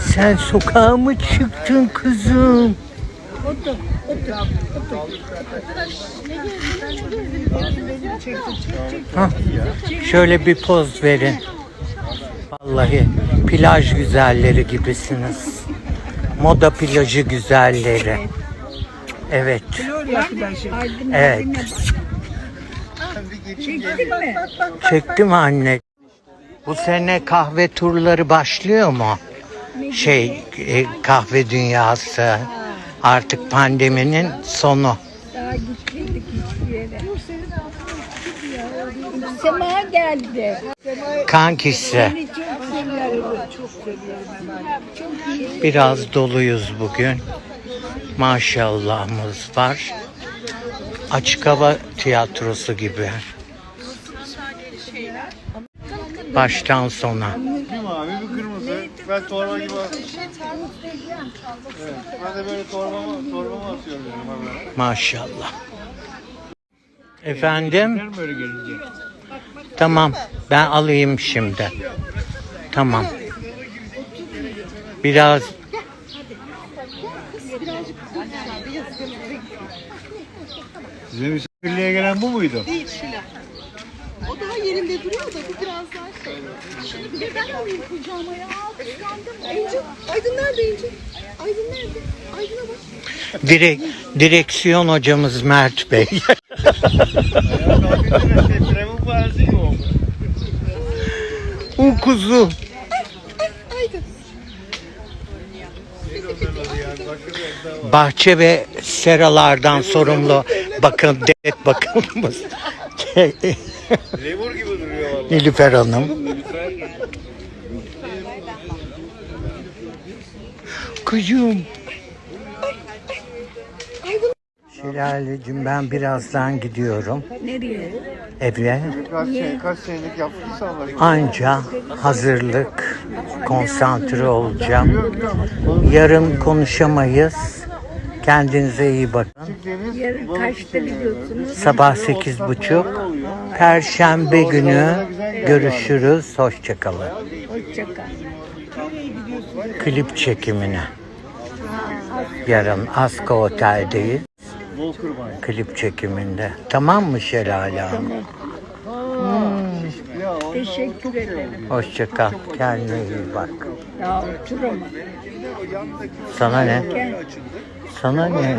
Sen sokağa mı çıktın kızım? Hah, Şöyle bir poz verin. Vallahi plaj güzelleri gibisiniz. Moda plajı güzelleri. Evet. Evet. Çektim anne. Bu sene kahve turları başlıyor mu? Şey e, kahve dünyası artık pandeminin sonu. Daha gitmedik hiçbir yere. Sema geldi. Kankisi. Biraz doluyuz bugün. Maşallahımız var. Açık hava tiyatrosu gibi. Baştan sona. Bir mavi bir kırmızı. Ben torba gibi Evet, ben de böyle torbamı, torbamı atıyorum yani haberlere. Maşallah. Efendim? mi böyle gelince? Tamam. Ben alayım şimdi. Tamam. Biraz Size misafirliğe gelen bu muydu? Değil Şila. O daha yerinde duruyor da bu biraz daha şey. Şunu bir de ben alayım kucağıma ya. Kıskandım. İnci. Aydın nerede İnci? Aydın nerede? Aydın'a bak. direk, direksiyon hocamız Mert Bey. Şey, o kuzu. Aydın. Bahçe ve seralardan sorumlu bakın devlet bakımımız. Lemur gibi duruyor valla. Nilüfer Hanım. Kuzum. Şelalecim ben birazdan gidiyorum Nereye? eve. Kaç, şey, kaç senelik yaptıysa Anca hazırlık, konsantre olacağım. Yarın konuşamayız. Kendinize iyi bakın. Yarın kaçta biliyorsunuz? Sabah sekiz buçuk. Perşembe günü görüşürüz. Hoşçakalın. Hoşça kal. Klip çekimine. Yarın Aska Otel'deyiz. Bol kurban. Klip çekiminde. Tamam mı Şelale Hanım? O Teşekkür ederim. Hoşçakal. Kendine iyi bak. Ya otur ama. Sana ne? Sana ne?